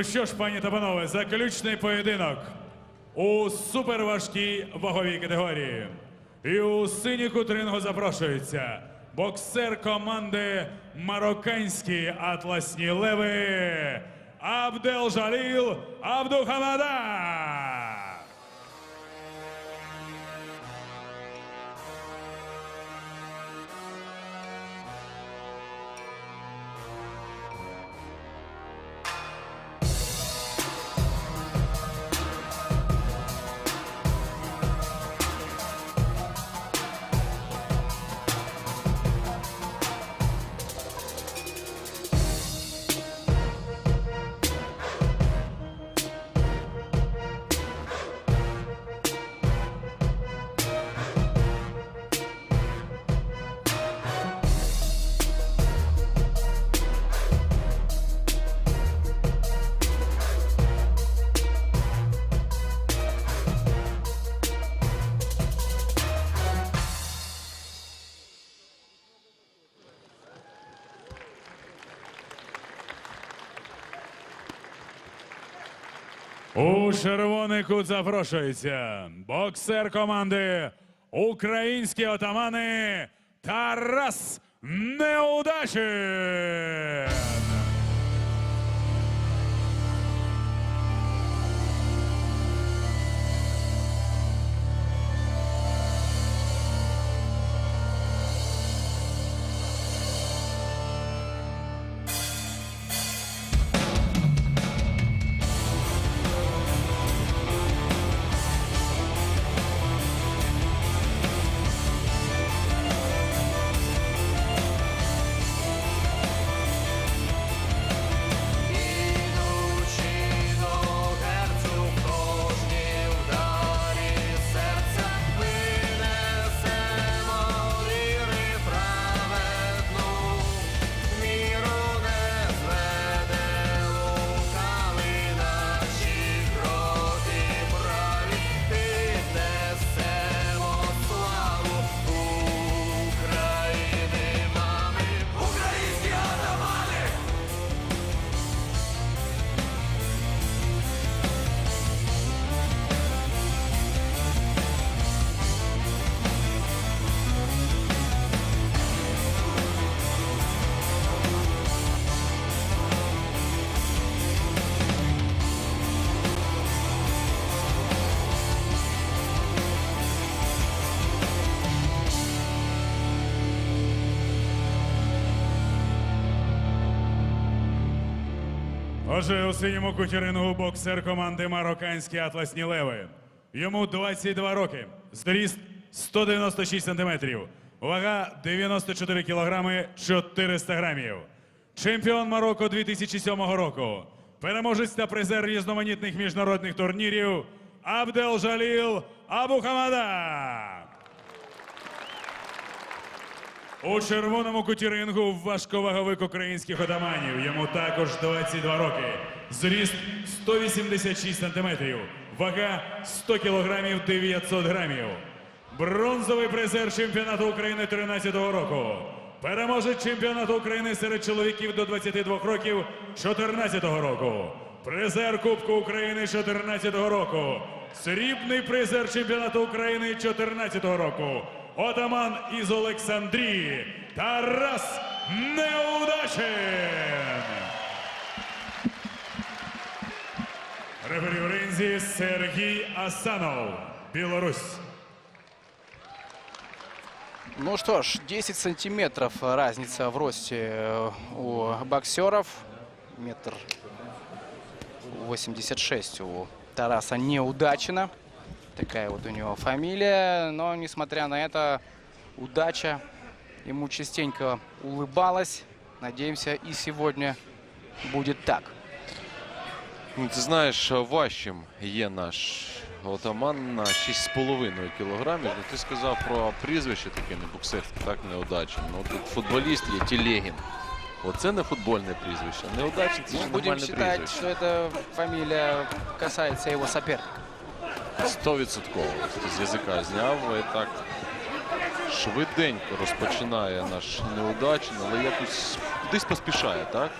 Ну що ж, пані та панове, заключний поєдинок у суперважкій ваговій категорії. І у синій кут запрошується боксер команди Марокканські атласні леви Абдел Жаліл Абдухамада. Червоний кут запрошується боксер команди Українські отамани Тарас Неудачин. Отже, у синьому куті боксер команди Марокканські атласні леви. Йому 22 роки, зріст 196 сантиметрів, вага 94 кілограми 400 грамів. Чемпіон Марокко 2007 року. Переможець та призер різноманітних міжнародних турнірів Абдел Жаліл Абухамада. У червоному куті рингу важковаговик українських отаманів. Йому також 22 роки. Зріст 186 сантиметрів. Вага 100 кілограмів 900 грамів. Бронзовий призер чемпіонату України 13-го року. Переможець чемпіонату України серед чоловіків до 22 років 14-го року. Призер Кубку України 14-го року. Срібний призер чемпіонату України 14-го року. Отаман із Олександрії Тарас Неудачин. Рефері в ринзі Сергій Асанов, Білорусь. Ну что ж, 10 сантиметров разница в росте э, у боксеров. Метр 86 у Тараса Неудачина. Такая вот у него фамилия. Но, несмотря на это, удача ему частенько улыбалась. Надеемся, и сегодня будет так. Ну, Ти знаєш, важчим є наш отаман на 6,5 кілограмів. Ну, ти сказав про прізвище таке не боксерське, так неудачне. Ну тут футболіст є Тілегін. Оце не футбольне прізвище. Неудачне це ж Ну, будем нормальне считать, прізвище. что эта фамилия касается его соперника. Стовідсотково. З язика зняв і так швиденько розпочинає наш неудачний, але якось десь поспішає, так?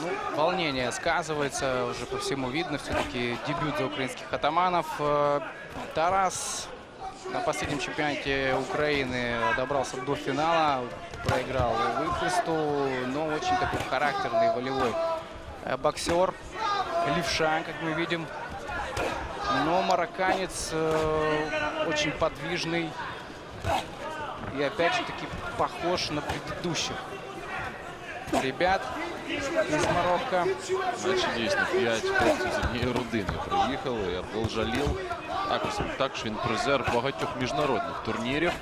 Ну, волнение сказывается, уже по всему видно. Все-таки дебют за украинских атаманов. Э, Тарас на последнем чемпионате Украины добрался до финала, проиграл выхлесту, но очень такой характерный, волевой э, боксер. Левша, как мы видим. Но марокканец э, очень подвижный. И опять же таки похож на предыдущих ребят из Марокко. Наче дійсно 5 хлопців з однієї родини приїхали. Абдул Жаліл. Також, також він призер багатьох міжнародних турнірів.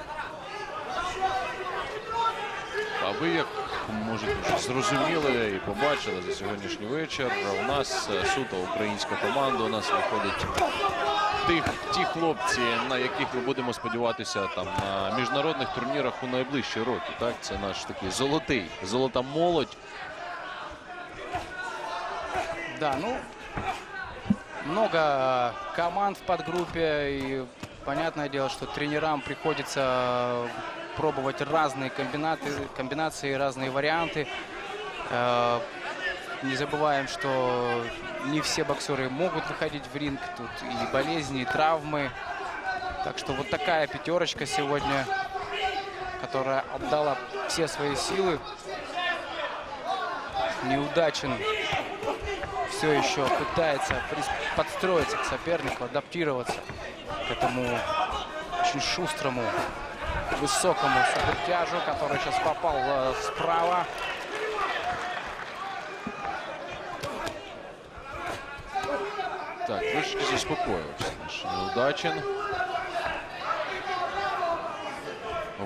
А ви, як вже зрозуміли і побачили за сьогоднішній вечір, у нас е, суто українська команда. У нас виходить ті хлопці, на яких ми будемо сподіватися там на міжнародних турнірах у найближчі роки. Так, це наш такий золотий, золота молодь. Да, ну, много команд в подгруппе. И понятное дело, что тренерам приходится пробовать разные комбинаты, комбинации, разные варианты. Э, Не забываем, что не все боксеры могут выходить в ринг. Тут и болезни, и травмы. Так что вот такая пятерочка сегодня, которая отдала все свои силы. Неудачен все еще пытается подстроиться к сопернику, адаптироваться к этому очень шустрому, высокому супертяжу, который сейчас попал э, справа. Так, трошки заспокоївся наш Неудачин.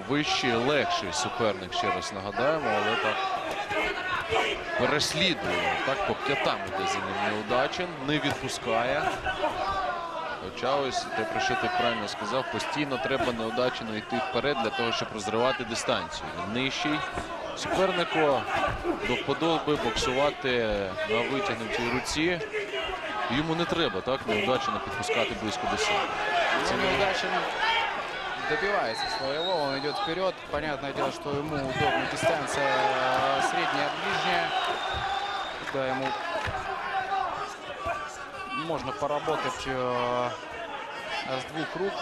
Вищий, легший суперник, ще раз нагадаємо, але так переслідує. Так по п'ятам іде за ним Неудачин, не відпускає. Хоча ось те, про що ти правильно сказав, постійно треба неудачено йти вперед для того, щоб розривати дистанцію. Нижчий. Супернику до вподоби боксувати на витягнутій руці. Йому не треба так неудачно підпускати близько до себе. Но неудачен добивается своего, он идет вперед. Понятное дело, что ему удобна дистанция э, средняя, ближняя. Куда ему можно поработать э, с двух рук.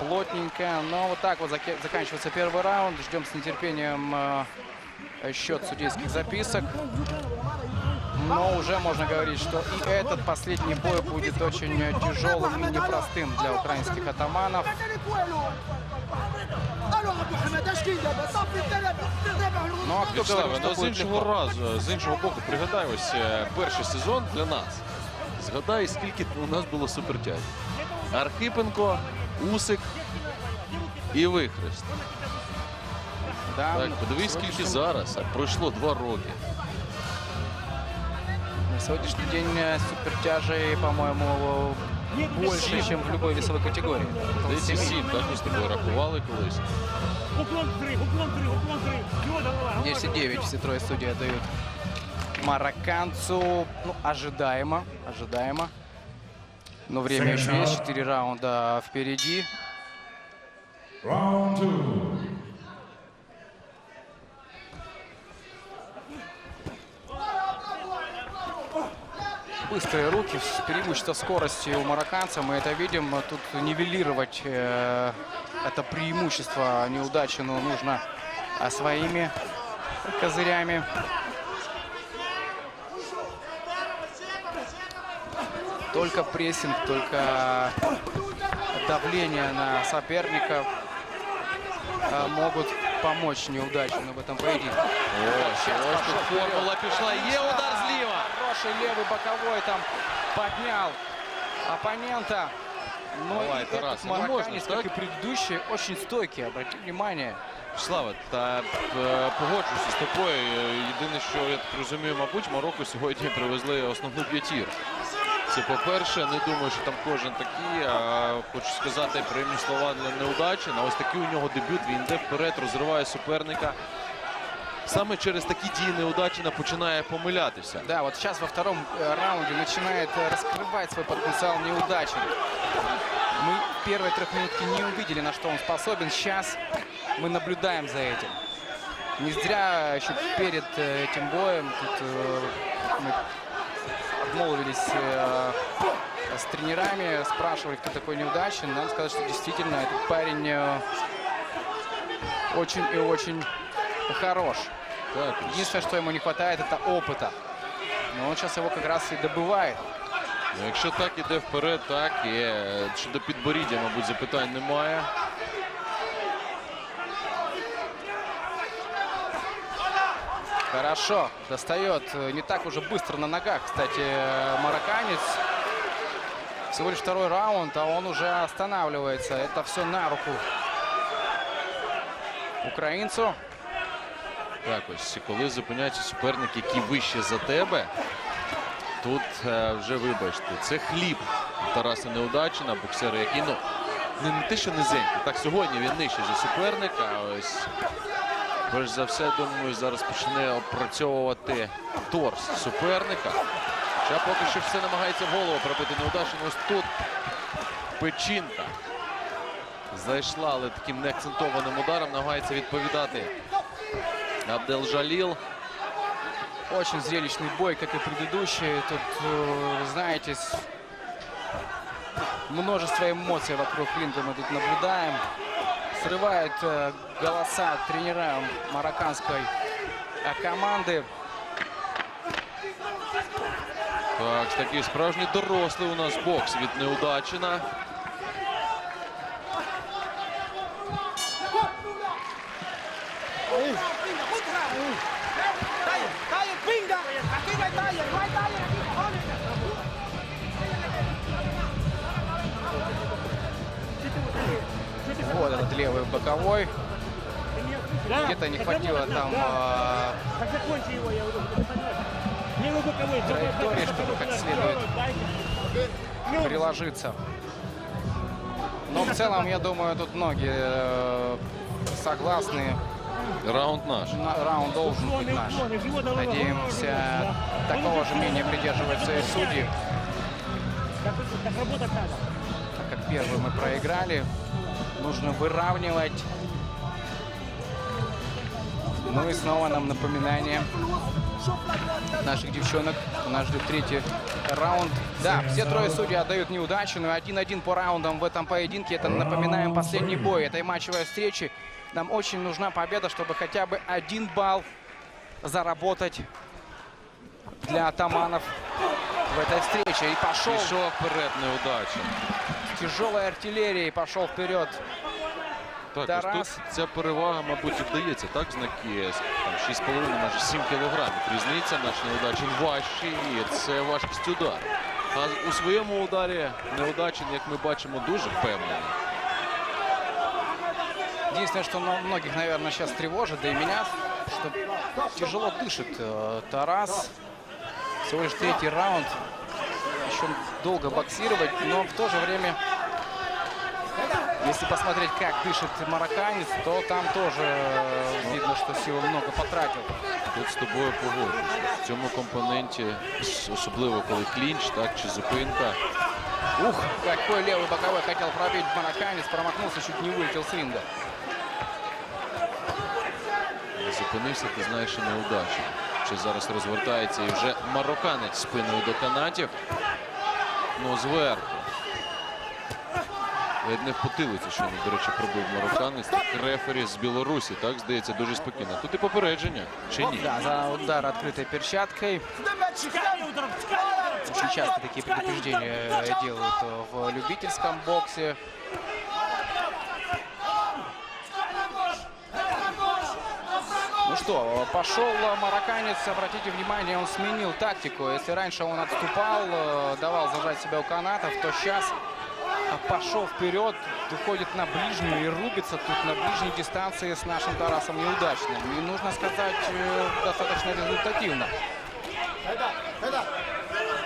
Плотненько. Но вот так вот заканчивается первый раунд. Ждем с нетерпением э, счет судейских записок. Но уже можно говорить, что и этот последний бой будет очень тяжелым и непростым для украинских атаманов. Ну а кто Вячеславе, говорит, ну что з будет іншого разу, з іншого боку, пригадай ось перший сезон для нас. Згадай, скільки у нас було супертяжів. Архипенко, Усик і Вихрест. Так, подивись, скільки зараз. А пройшло два роки. На сегодняшний день э, супертяжей, по-моему, больше, чем в любой весовой Здається, семи. сім, так ми з тобою рахували колись. Уклон в три, уклон в три, уклон в три. Его голова, голова. 10-9 все трое судей отдают марокканцу. Ну, ожидаемо, ожидаемо. Но время еще есть, 4 раунда впереди. Two. Быстрые руки, преимущество скорости у марокканца. Мы это видим. А Тут нивелировать э, это преимущество неудачину нужно а, своими козырями. Только прессинг, только давление на соперников э, могут помочь неудачину в этом поединке. Ось, Щас ось пошел тут вперед. формула пішла. Є удар зліва. Хороший левый боковой там поднял оппонента. Но Давай, и Тарас, этот ну можно марокканец, ж, как так? и предыдущий, очень стойкий. Обрати внимание. Слава, та е, погоджуюся з тобою. Е, Єдине, що я так розумію, мабуть, Марокко сьогодні привезли основну п'ятірку. Це по-перше, не думаю, що там кожен такий. А хочу сказати приємні слова для неудачі. На ось такий у нього дебют. Він йде вперед, розриває суперника. Саме через такі дії неудачина починає помилятися. Да, вот сейчас во втором э, раунде начинает э, раскрывать свой потенциал неудачи. Мы в первой трехминутке не увидели, на что он способен. Сейчас мы наблюдаем за этим. Не зря еще перед э, этим боем тут э, мы обмолвились э, с тренерами, спрашивали, кто такой неудачен. Надо сказать, что действительно этот парень э, очень и очень хорош. Так, Единственное, что ему не хватает, это опыта. Но он сейчас его как раз и добывает. Ну, якщо так іде вперед, так є. Щодо підборіддя, мабуть, запитань немає. Хорошо, достает. э, Не так уже быстро на ногах, кстати, э, марокканец. Всего лишь второй раунд, а он уже останавливается. Это все на руку украинцу. Так, ось коли зупиняється суперник, який вище за тебе, тут е, вже вибачте, це хліб у Тараса Неудачина, боксера, який ну не, не те, що низенький. Так, сьогодні він нижче за суперника. а Ось перш за все, думаю, зараз почне опрацьовувати торс суперника. Хоча поки що все намагається в голову пробити Неудачин. Ось тут печінка. Зайшла, але таким неакцентованим ударом намагається відповідати Абделжалил. Очень зрелищный бой, как и предыдущий. Тут, э, знаете, с- множество эмоций вокруг ринга мы тут наблюдаем. срывают голоса тренера марокканской команды. Так, такие справжній дорослий у нас бокс видно Неудачина. Дай, Вот этот левый боковой. Где-то не хватило там э, Траектории, чтобы как следует. Ну, приложиться. Но в целом, я думаю, тут многие э, согласны. Раунд наш. На- Раунд должен быть наш. Надеемся, такого же мнения придерживаются и судьи, так как первый мы проиграли. Нужно выравнивать. Ну и снова нам напоминание наших девчонок. Нас ждет третий раунд. Да, все трое судей отдают неудачу, но один-один по раундам в этом поединке. Это, напоминаем, последний бой этой матчевой встречи. Нам очень нужна победа, чтобы хотя бы один балл заработать для атаманов в этой встрече. И пошел Пішов вперед Неудачин тяжелой артиллерией, пошел вперед. Так, Тарас. ось тут ця перевага, мабуть, і вдається. Так, знаки там 6,5, майже 7 кілограмів. Різниця наш Неудачин важчий, і це важкість удару. А у своєму ударі Неудачин, як ми бачимо, дуже впевнений. Единственное, что на- многих, наверное, сейчас тревожит, да и меня, что тяжело дышит э, Тарас. Всего лишь третий раунд. Еще долго боксировать, но в то же время, если посмотреть, как дышит марокканец, то там тоже э, видно, что силы много потратил. Тут з тобою погоджуюся. В цьому компоненті, с- особливо коли клінч, так, чи зупинка, Ух, какой левый боковой хотел пробить марокканец, промахнулся, чуть не вылетел с ринга. не зупинився, ти знаєш, що неудача. Що зараз розвертається і вже марокканець спиною до канатів. Ну, зверху. Ледь не в потилицю, що до речі, пробив марокканець. Так рефері з Білорусі, так, здається, дуже спокійно. Тут і попередження, чи ні? Да, за удар открытой перчаткой. Скальный удар, скальный удар. Очень часто такие предупреждения э, делают э, в любительском боксе. Ну что, пошел э, марокканец, обратите внимание, он сменил тактику. Если раньше он отступал, э, давал зажать себя у канатов, то сейчас пошел вперед, выходит на ближнюю и рубится тут на ближней дистанции с нашим Тарасом неудачным. И нужно сказать, э, достаточно результативно.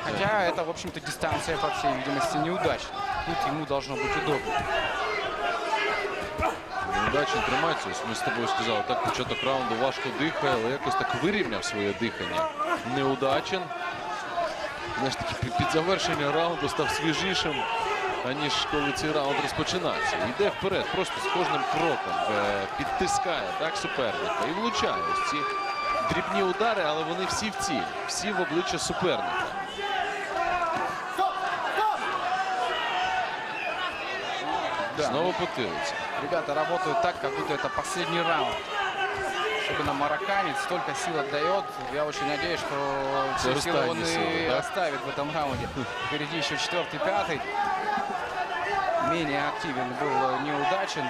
Хотя это, в общем-то, дистанция, по всей видимости, неудачная. Тут ему должно быть удобно. Тримається. Ось ми з тобою сказали, так початок раунду важко дихає, але якось так вирівняв своє дихання. Неудачин. Знаєш, таки під, під завершення раунду став свіжішим. аніж коли цей раунд розпочинався. Йде вперед, просто з кожним кроком е, підтискає так суперника і влучає ось ці дрібні удари, але вони всі в ціль, всі в обличчя суперника. Знову потилиться. Ребята работают так, как будто это последний раунд. Особенно марокканец столько сил отдает. Я очень надеюсь, что все Это силы он останется, и да? оставит в этом раунде. Впереди еще четвертый, пятый. Менее активен был э, неудачен.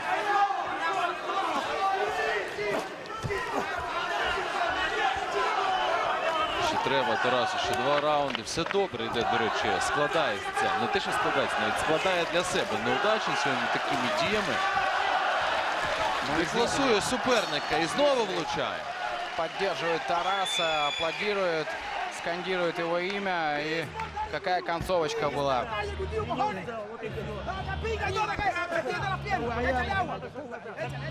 Ще треба Тарасу, ще два раунди. Все добре йде, до речі, складається. Не те, що складається, навіть складає для себе. Неудачний сьогодні такими діями. Ну, и Класує суперника і знову влучає. поддерживает Тараса, аплодирует, скандирует его имя. И какая концовочка была.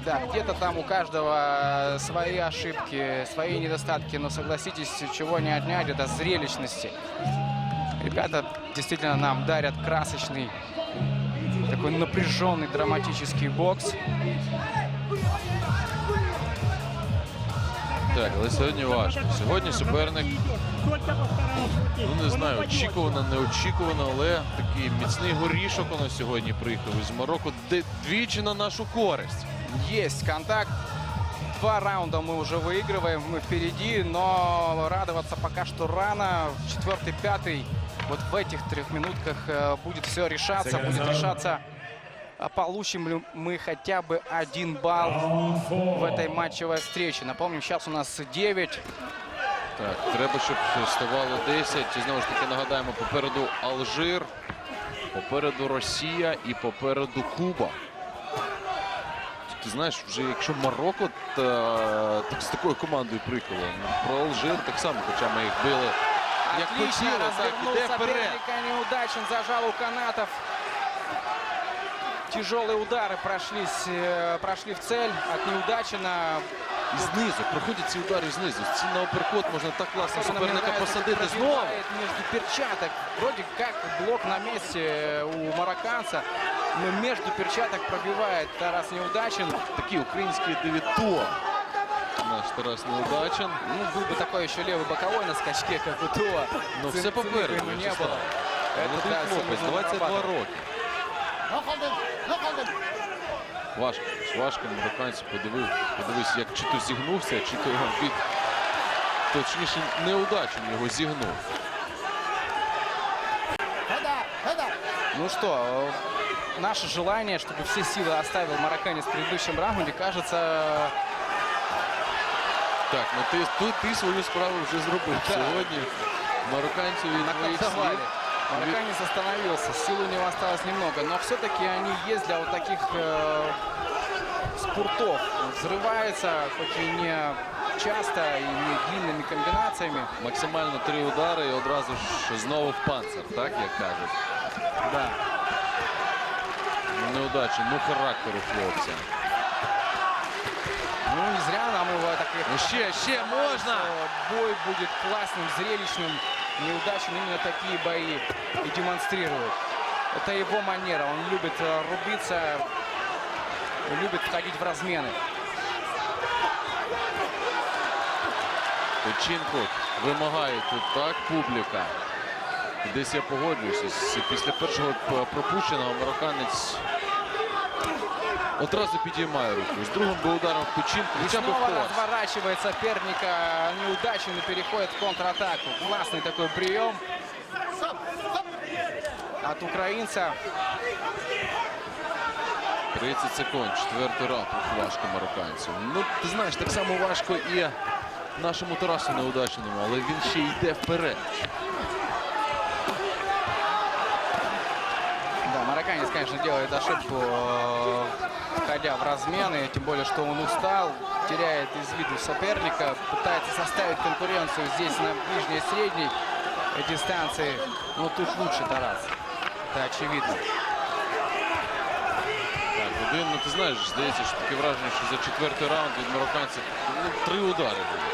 Да, где-то там у каждого свои ошибки, свои недостатки, но согласитесь, чего не отнять, это зрелищности. Ребята действительно нам дарят красочный, такой напряженный драматический бокс. Так, але сьогодні важко. Сьогодні суперник, Только постараемся. ну не знаю, очікувано, неочікувано, але такий міцний горішок у нас сьогодні приїхав із Марокко, де двічі на нашу користь. Есть контакт. Два раунда мы уже выигрываем, мы впереди, но радоваться пока что рано. Четвертый, пятый, вот в этих трех минутках э, будет все решаться, Second будет round. решаться, а получим ли мы хотя бы один балл Round four. в этой матчевой встрече. Напомним, сейчас у нас 9. Так, треба, щоб ставало 10. І знову ж таки нагадаємо, попереду Алжир, попереду Росія і попереду Куба. Ти знаєш, вже якщо Марокко та, так з такою командою приїхало, ну, про Алжир так само, хоча ми їх били. Як Отлично хотіли, так, развернул іде вперед. соперника, неудачен, зажал у канатов. Тяжелые удары прошлись, э, прошли в цель от неудачина. І знизу, проходять ці удари знизу. Ці на оперкот можна так класно Особенно мне суперника нравится, как посадити знову. пробивает между перчаток. Вроде как блок на месте э, у марокканца. Но между перчаток пробивает Тарас Неудачин. Такий український девітон. Наш Тарас Неудачен. Ну, был бы такой еще левый боковой на скачке, как у Туа. Ну, Цен- все цены попереду. ему не Вячеслав. было. Это Молодий да, хлопець, серьезно 22 нарабатывал. роки. Важко, важко марокканцю подивив, подивись, як чи то зігнувся, чи то його від точніше неудачно його зігнув. Ну что, э, наше желание, чтобы все силы оставил марокканец в предыдущем раунде, кажется, Так, ну ти, ти, ти свою справу вже зробив. Так. Сьогодні марокканцю від твоїх наколдовали. слів. Марокканец остановился, сил у него осталось немного, но все-таки они есть для вот таких э, спуртов. Взрывается, хоть и не часто, и не длинными комбинациями. Максимально три удари і одразу ж знову в панцир, так як кажуть. Да. Неудачі, ну характеру хлопця. Ну, не зря нам его так и Ну ще, ще можна! Что Бой будет классным, зрелищным, неудачным. Именно такие бои и демонстрирует. Это его манера. Он любит э, рубиться, любит входить в размены. Печінку вимагає тут так публіка. І Десь я погоджуюся. З- Після першого п- пропущеного марокканець одразу підіймає руку. З другим би ударом в печінку, И хоча б в снова корс. разворачивает соперника неудачно и переходит в контратаку. Классный такой прием от украинца. 30 секунд, четвертий раунд. Важко марокканцю. Ну, ти знаєш, так само важко і нашому Тарасу неудачному, але він ще йде вперед. конечно, делает ошибку, э, входя в размены, тем более, что он устал, теряет из виду соперника, пытается составить конкуренцию здесь на ближней и средней дистанции. Но тут лучше Тарас. Это очевидно. Так, один, ну ти знаєш, здається, що таке враження, що за четвертий раунд від марокканців ну, три удари було.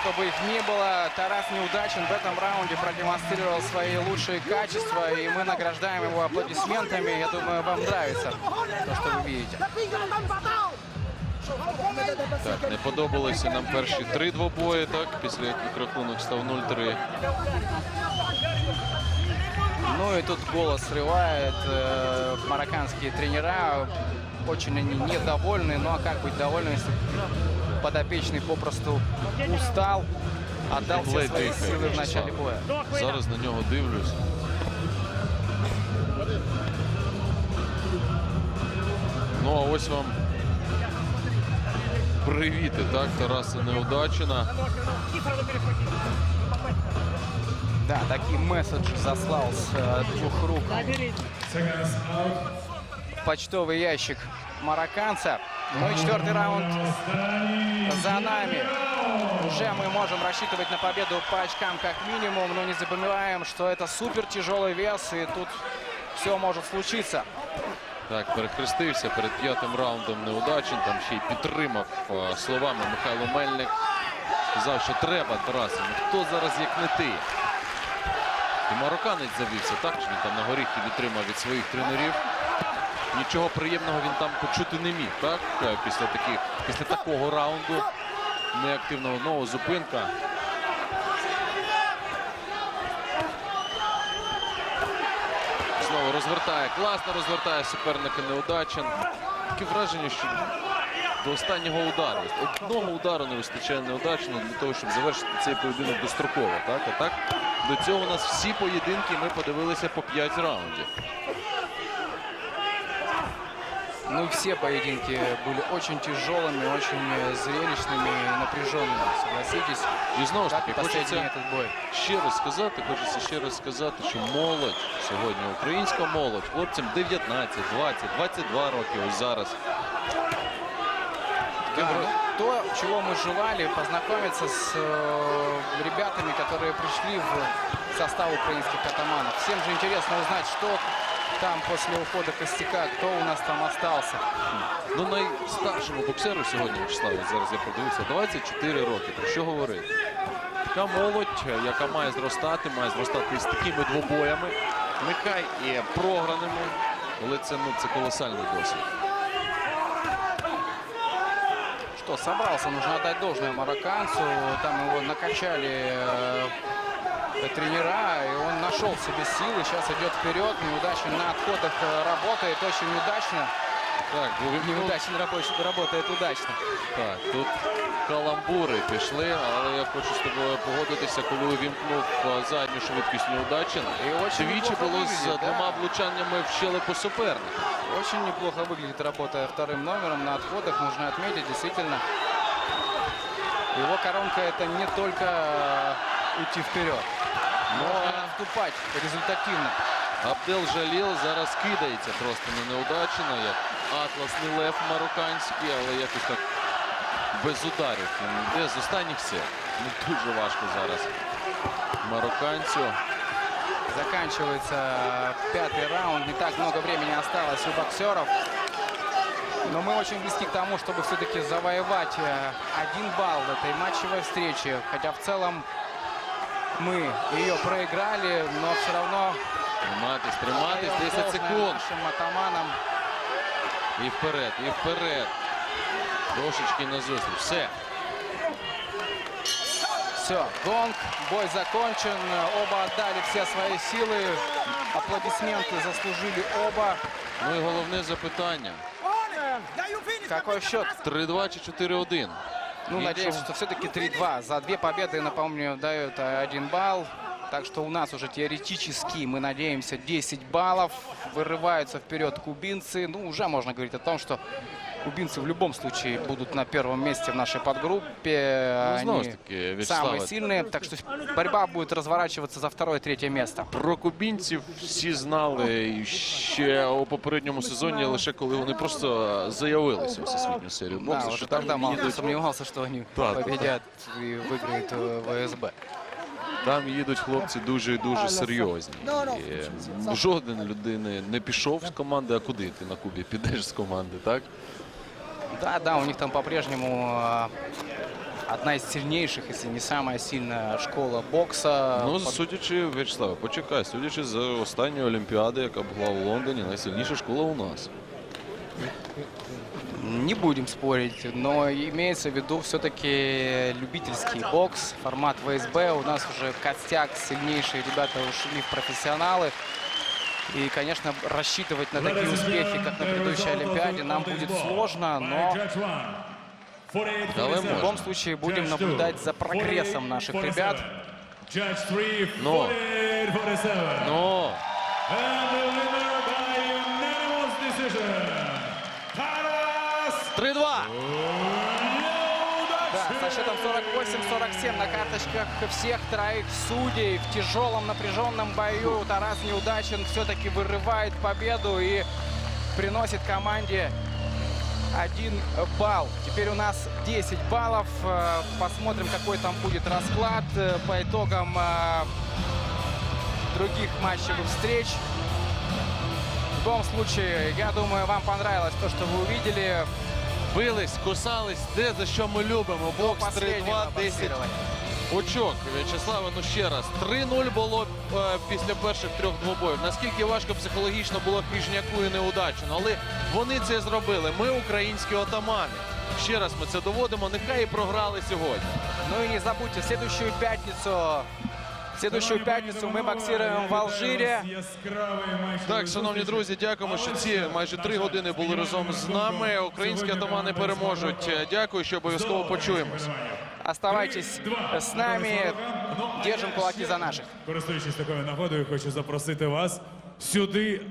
Сколько бы их ни было, Тарас неудачен в этом раунде, продемонстрировал свои лучшие качества, и мы награждаем его аплодисментами. Я думаю, вам нравится то, что вы видите. Так, не подобалися нам перші три двобої, так, після яких рахунок став 0-3. Ну и тут голос срывает э, марокканские тренера. Очень они недовольны. Ну а как быть довольны, если подопечный попросту устал, отдал все Ледь свои дихає, силы в Вячеслав. начале боя. Зараз на нього дивлюсь. Ну, а ось вам привіти, так, Тараса Неудачина. И сразу перехватить. Да, такие месседж заслал с э, двух рук Забери. Seconds out. в почтовый ящик марокканца. Ну и четвертый раунд Останній за нами. Уже мы можем рассчитывать на победу по очкам как минимум, но не забываем, что это супер тяжелый вес, и тут все может случиться. Так, перехрестився перед п'ятим раундом Неудачин. Там ще й підтримав е, словами Михайло Мельник. Сказав, що треба, Тарасе. Ну хто зараз як не ти? І марокканець завівся, так? Що він там на горіхи відтримав від своїх тренерів. Нічого приємного він там почути не міг, так? Е, Після таких, після такого раунду неактивного знову зупинка. Знову розвертає, класно розвертає суперника Неудачин. Таке враження, що до останнього удару. Одного удару не вистачає Неудачину для того, щоб завершити цей поєдинок достроково. Так? А так до цього у нас всі поєдинки ми подивилися по 5 раундів. Ну и все поединки были очень тяжелыми, очень э, зрелищными и напряженными, согласитесь. І знову ж Как таки, и последний хочеться этот бой. ще раз сказати, хочеться ще раз сказати, що молодь сьогодні, українська молодь, хлопцям 19, 20, 22 роки ось зараз. Да, ну, то, чего мы желали, познакомиться с э, ребятами, которые пришли в состав украинских атаманов. Всем же интересно узнать, что там после ухода Костяка, кто у нас там остался. Ну, найстаршому боксеру сьогодні, Вячеслав, зараз я подивився, 24 роки. Про що говорити? Така молодь, яка має зростати, має зростати з такими двобоями. Нехай і програними, але це, ну, це колосальний досвід. Что, собрался, нужно отдать должное марокканцу. Там его накачали э, тренера, и он нашел себе силы. Сейчас идет вперед, неудачно на отходах э, работает, очень удачно. Так, увімкнув. Неудачно рабочий работает удачно. Так, тут каламбури пішли, але я хочу з тобою погодитися, коли увімкнув е, задню швидкість неудачин. І очень Двічі неплохо було з виглядить, да. двома влучаннями в щелепу суперника. Очень неплохо выглядит, работая вторым номером на отходах. Нужно отметить, действительно, его коронка это не только э, уйти вперед, но и вступать результативно. Абдел Жаліл зараз кидається просто на неудачина, як атласний лев марокканський, але якось так без ударів. Він йде з останніх сил. Ну, дуже важко зараз марокканцю. Заканчивается пятый раунд. Не так много времени осталось у боксеров. Но мы очень близки к тому, чтобы все-таки завоевать э, один балл в этой матчевой встрече. Хотя в целом мы ее проиграли, но все равно Триматись, триматись, отдаем 10 должное секунд. нашим атаманам. І вперед, і вперед. Трошечки назустріч. Все. Все, гонг, бой закончен. Оба отдали все свои силы. Аплодисменты заслужили оба. Ну і головне запитання. Какой счет? 3-2 чи 4-1? Ну, Ничего. надеемся, что все-таки 3-2. За две победы, напомню, дают э, один балл. Так что у нас уже теоретически, мы надеемся, 10 баллов. Вырываются вперед кубинцы. Ну, уже можно говорить о том, что кубинцы в любом случае будут на первом месте в нашей подгруппе. Ну, снова Они ж таки, Вячеслав, самые сильные. Так что борьба будет разворачиваться за второе-третье место. Про кубінців всі знали і ще у попередньому сезоні, лише коли вони просто заявилися у всесвітню серію Да, боксу, вот що тогда там мало кто їдуть, сомневался, что они Да, да, победят и выиграют э, ВСБ. Там їдуть хлопці дуже і дуже серйозні. І жоден людини не пішов з команди, а куди ти на Кубі підеш з команди, так? Да, да, у них там по-прежнему одна из сильнейших, если не самая сильная школа бокса. Ну, судячи, В'ячеславе, почекай, судячи з останньої Олімпіади, яка була в Лондоні, найсильніша школа у нас. Не будем спорить, но имеется в виду все-таки любительский бокс, формат ВСБ. У нас уже костяк, сильнейшие ребята ушли в профессионалы. И, конечно, рассчитывать на такие успехи, как на предыдущей Олимпиаде, нам будет сложно, но в любом случае будем наблюдать за прогрессом наших ребят. Но, но... 4-2. Да, со счетом 48-47 на карточках всех троих судей в тяжелом напряженном бою Тарас Неудачин все-таки вырывает победу и приносит команде один балл. Теперь у нас 10 баллов. Э, посмотрим, какой там будет расклад э, по итогам э, других матчевых встреч. В любом случае, я думаю, вам понравилось то, что вы увидели. Бились, кусались, де за що ми любимо. Бокс последнего 3-2, 10 очок. В'ячеславе, ну ще раз. 3-0 було е, після перших трьох двобоїв. Наскільки важко психологічно було Хижняку і Неудачину. Але вони це зробили. Ми українські отамани. Ще раз ми це доводимо. Нехай і програли сьогодні. Ну и не забудьте, в следующую пятницу, в следующую пятницу мы боксируем в Алжире. Так, шановні друзі, дякуємо, що ці майже три години були разом з нами. Українські атамани переможуть. Дякую, що обов'язково почуємось. Оставайтесь с нами, держим кулаки за наших. Користуючись такою нагодою, хочу запросити вас сюди